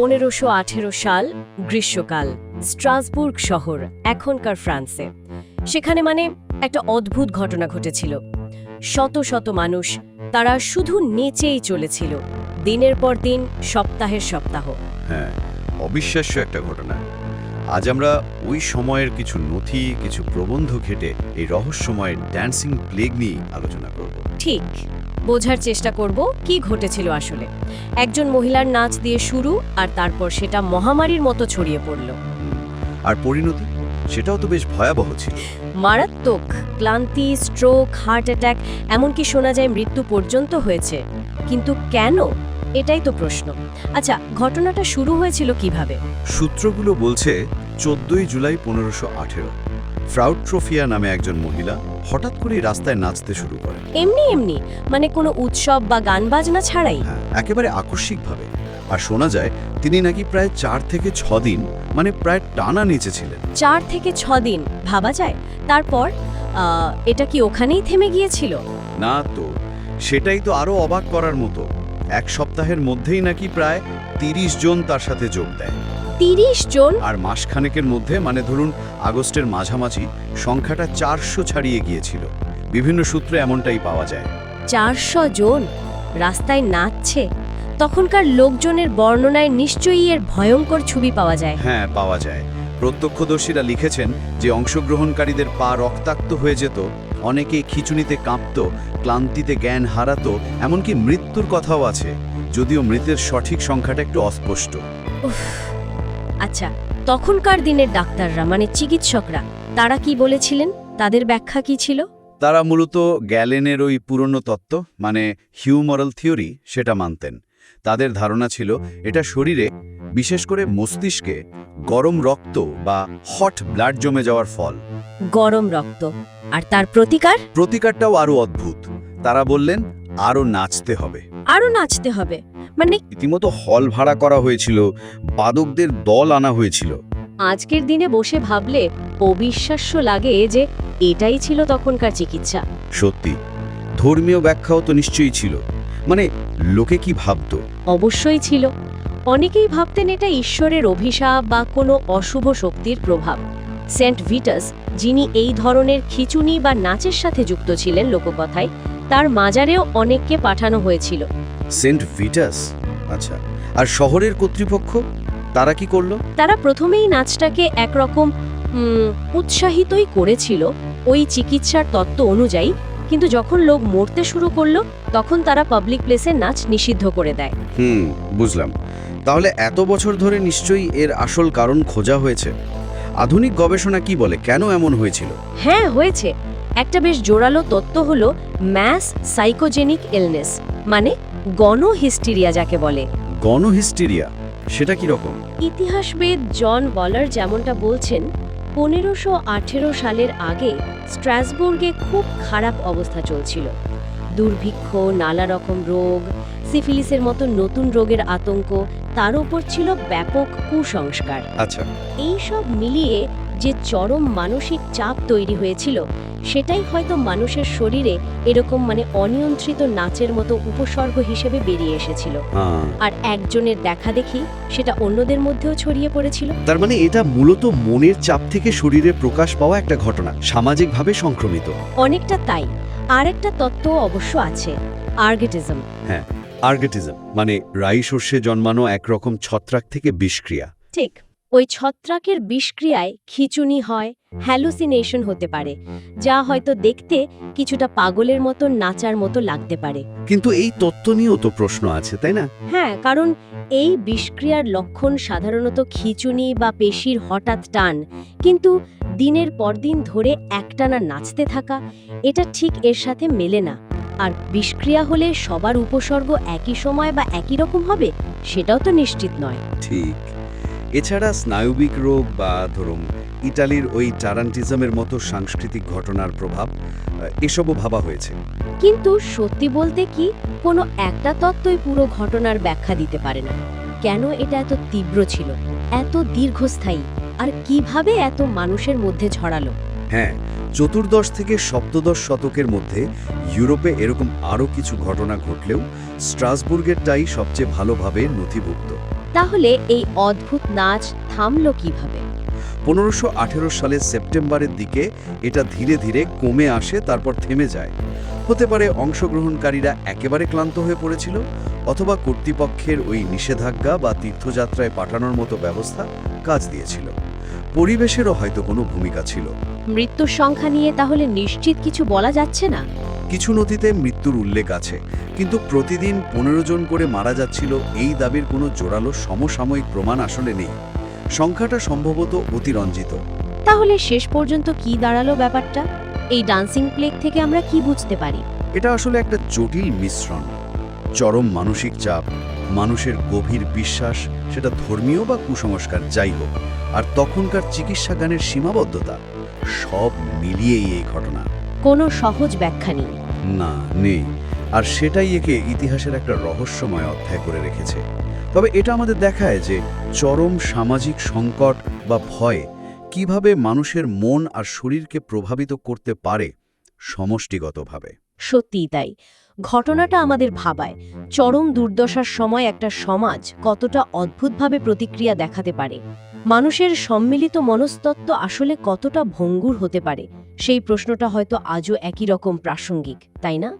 পনেরোশো আঠেরো সাল গ্রীষ্মকাল স্ট্রাসবুর্গ শহর এখনকার ফ্রান্সে। সেখানে মানে একটা অদ্ভুত ঘটনা ঘটেছিল। শত শত মানুষ তারা শুধু নেচেই চলেছিল দিনের পর দিন সপ্তাহের সপ্তাহ। হ্যাঁ অবিশ্বাস্য একটা ঘটনা। আজ আমরা ওই সময়ের কিছু নথি কিছু প্রবন্ধ ঘেটে এই রহস্যময় ড্যান্সিং প্লেগ নিয়ে আলোচনা করব। ঠিক। বোঝার চেষ্টা করব কি ঘটেছিল আসলে। একজন মহিলার নাচ দিয়ে শুরু আর তারপর সেটা মহামারীর মতো ছড়িয়ে পড়ল। আর পরিণতি? সেটাও তো বেশ ভয়াবহ ছিল। মারাত্মক। ক্লান্তি স্ট্রোক হার্ট অ্যাটাক এমনকি শোনা যায় মৃত্যু পর্যন্ত হয়েছে। কিন্তু কেন? এটাই তো প্রশ্ন। আচ্ছা ঘটনাটা শুরু হয়েছিল কীভাবে? সূত্রগুলো বলছে চোদ্দই জুলাই পনেরোশো আঠেরো। ফ্রাউট্রোফিয়া নামে একজন মহিলা হঠাৎ করেই রাস্তায় নাচতে শুরু করে। এমনি এমনি? মানে কোনো উৎসব বা গান বাজনা ছাড়াই? হ্যাঁ একেবারে আকস্মিকভাবে। আর শোনা যায় তিনি নাকি প্রায় চার থেকে ছ দিন মানে প্রায় টানা নেচেছিলেন চার থেকে ছ দিন ভাবা যায়? তারপর আহ, এটা কি ওখানেই থেমে গিয়েছিল? না তো সেটাই তো আরও অবাক করার মতো। এক সপ্তাহের মধ্যেই নাকি প্রায় তিরিশ জন তার সাথে যোগ দেয়। তিরিশ জন? আর মাসখানেকের মধ্যে মানে ধরুন আগস্টের মাঝামাঝি সংখ্যাটা চারশো ছাড়িয়ে গিয়েছিল। বিভিন্ন সূত্রে এমনটাই পাওয়া যায়। চারশো জন? রাস্তায় নাচছে? তখনকার লোকজনের বর্ণনায় নিশ্চয়ই এর ভয়ঙ্কর ছবি পাওয়া যায়। হ্যাঁ পাওয়া যায়। প্রত্যক্ষদর্শীরা লিখেছেন যে অংশগ্রহণকারীদের পা রক্তাক্ত হয়ে যেত অনেকে খিচুনিতে কাঁপত ক্লান্তিতে জ্ঞান হারাতো এমনকি মৃত্যুর কথাও আছে যদিও মৃতের সঠিক সংখ্যাটা একটু অস্পষ্ট। আচ্ছা তখনকার দিনের ডাক্তাররা মানে চিকিৎসকরা তারা কি বলেছিলেন? তাদের ব্যাখ্যা কি ছিল? তারা মূলত গ্যালেনের ওই পুরনো তত্ত্ব মানে হিউমরাল থিওরি সেটা মানতেন। তাদের ধারণা ছিল এটা শরীরে বিশেষ করে মস্তিষ্কে গরম রক্ত বা হট ব্লাড জমে যাওয়ার ফল। গরম রক্ত। আর তার প্রতিকার? প্রতিকারটাও আরও অদ্ভুত। তারা বললেন আরও নাচতে হবে। আরও নাচতে হবে। মানে রীতিমতো হল ভাড়া করা হয়েছিল বাদকদের দল আনা হয়েছিল। আজকের দিনে বসে ভাবলে অবিশ্বাস্য লাগে যে এটাই ছিল তখনকার চিকিৎসা। সত্যি ধর্মীয় ব্যাখ্যাও তো নিশ্চয়ই ছিল। মানে লোকে কি ভাবতো? অবশ্যই ছিল। অনেকেই ভাবতেন এটা ঈশ্বরের অভিশাপ বা কোনো অশুভ শক্তির প্রভাব। সেন্ট ভিটাস যিনি এই ধরনের খিচুনি বা নাচের সাথে যুক্ত ছিলেন লোককথায় তার মাজারেও অনেককে পাঠানো হয়েছিল। Saint Vitus? আচ্ছা আর শহরের কর্তৃপক্ষ তারা কি করল? তারা প্রথমেই নাচটাকে একরকম উৎসাহিতই করেছিল ওই চিকিৎসার তত্ত্ব অনুযায়ী কিন্তু যখন লোক মরতে শুরু করল তখন তারা পাবলিক প্লেসে নাচ নিষিদ্ধ করে দেয়। হুম বুঝলাম। তাহলে এত বছর ধরে নিশ্চয়ই এর আসল কারণ খোঁজা হয়েছে। আধুনিক গবেষণা কি বলে? কেন এমন হয়েছিল? হ্যাঁ হয়েছে। একটা বেশ জোরালো তত্ত্ব হলো ম্যাস সাইকোজেনিক ইলনেস। মানে গণহিস্টিরিয়া যাকে বলে। গণহিস্টেরিয়া সেটা কি রকম? ইতিহাসবিদ জন বলার যেমনটা বলছেন পনেরোশো আঠেরো সালের আগে স্ট্র্যাসবুর্গে খুব খারাপ অবস্থা চলছিল। দুর্ভিক্ষ নানা রকম রোগ সিফিলিসের মতো নতুন রোগের আতঙ্ক তার উপর ছিল ব্যাপক কুসংস্কার। আচ্ছা। এই সব মিলিয়ে যে চরম মানসিক চাপ তৈরি হয়েছিল সেটাই হয়তো মানুষের শরীরে এরকম মানে অনিয়ন্ত্রিত নাচের মতো উপসর্গ হিসেবে বেরিয়ে এসেছিল। হ্যাঁ। আর একজনের দেখা দেখি সেটা অন্যদের মধ্যেও ছড়িয়ে পড়েছিল। তার মানে এটা মূলত মনের চাপ থেকে শরীরে প্রকাশ পাওয়া একটা ঘটনা সামাজিকভাবে সংক্রমিত। অনেকটা তাই। আর একটা তত্ত্ব অবশ্য আছে আর্গেটিজম। হ্যাঁ আর্গেটিজম মানে রাই শস্যে জন্মানো একরকম ছত্রাক থেকে বিষক্রিয়া। ঠিক। ওই ছত্রাকের বিষক্রিয়ায় খিচুনি হয় হ্যালুসিনেশন হতে পারে যা হয়তো দেখতে কিছুটা পাগলের মতো নাচার মতো লাগতে পারে। কিন্তু এই তত্ত্ব নিয়েও তো প্রশ্ন আছে তাই না? হ্যাঁ কারণ এই বিষক্রিয়ার লক্ষণ সাধারণত খিচুনি বা পেশির হঠাৎ টান। কিন্তু দিনের পর দিন ধরে একটানা নাচতে থাকা এটা ঠিক এর সাথে মেলে না। আর বিষক্রিয়া হলে সবার উপসর্গ একই সময় বা একই রকম হবে সেটাও তো নিশ্চিত নয়। ঠিক। এছাড়া স্নায়বিক রোগ বা ধরুন ইটালির ওই টারান্টিজমের মতো সাংস্কৃতিক ঘটনার প্রভাব এসবও ভাবা হয়েছে। কিন্তু সত্যি বলতে কি কোনো একটা তত্ত্বই পুরো ঘটনার ব্যাখ্যা দিতে পারে না। কেন এটা এত তীব্র ছিল? এত দীর্ঘস্থায়ী? আর কীভাবে এত মানুষের মধ্যে ছড়ালো? হ্যাঁ চতুর্দশ থেকে সপ্তদশ শতকের মধ্যে ইউরোপে এরকম আরও কিছু ঘটনা ঘটলেও স্ট্রাসবুর্গেরটাই সবচেয়ে ভালোভাবে নথিভুক্ত। তাহলে এই অদ্ভুত নাচ থামল কীভাবে? পনেরোশো সালের সেপ্টেম্বরের দিকে এটা ধীরে ধীরে কমে আসে তারপর থেমে যায়। হতে পারে অংশগ্রহণকারীরা একেবারে ক্লান্ত হয়ে পড়েছিল অথবা কর্তৃপক্ষের ওই নিষেধাজ্ঞা বা তীর্থযাত্রায় পাঠানোর মতো ব্যবস্থা কাজ দিয়েছিল। পরিবেশেরও হয়তো কোনো ভূমিকা ছিল। মৃত্যুর সংখ্যা নিয়ে তাহলে নিশ্চিত কিছু বলা যাচ্ছে না? কিছু নথিতে মৃত্যুর উল্লেখ আছে কিন্তু প্রতিদিন পনেরো জন করে মারা যাচ্ছিল এই দাবির কোনো জোরালো সমসাময়িক প্রমাণ আসলে নেই। সংখ্যাটা সম্ভবত অতিরঞ্জিত। তাহলে শেষ পর্যন্ত কি দাঁড়াল ব্যাপারটা? এই ডান্সিং প্লেগ থেকে আমরা কি বুঝতে পারি? এটা আসলে একটা জটিল মিশ্রণ। চরম মানসিক চাপ মানুষের গভীর বিশ্বাস সেটা ধর্মীয় বা কুসংস্কার যাই হোক আর তখনকার চিকিৎসা গানের সীমাবদ্ধতা সব মিলিয়েই এই ঘটনা। কোনো সহজ ব্যাখ্যা নেই। না, নেই। আর সেটাই একে ইতিহাসের একটা রহস্যময় অধ্যায় করে রেখেছে। তবে এটা আমাদের দেখায় যে চরম সামাজিক সংকট বা ভয় কীভাবে মানুষের মন আর শরীরকে প্রভাবিত করতে পারে সমষ্টিগতভাবে। সত্যিই তাই। ঘটনাটা আমাদের ভাবায়, চরম দুর্দশার সময় একটা সমাজ কতটা অদ্ভুতভাবে প্রতিক্রিয়া দেখাতে পারে। মানুষের সম্মিলিত মনস্তত্ত্ব আসলে কতটা ভঙ্গুর হতে পারে সেই প্রশ্নটা হয়তো আজও একই রকম প্রাসঙ্গিক তাই না?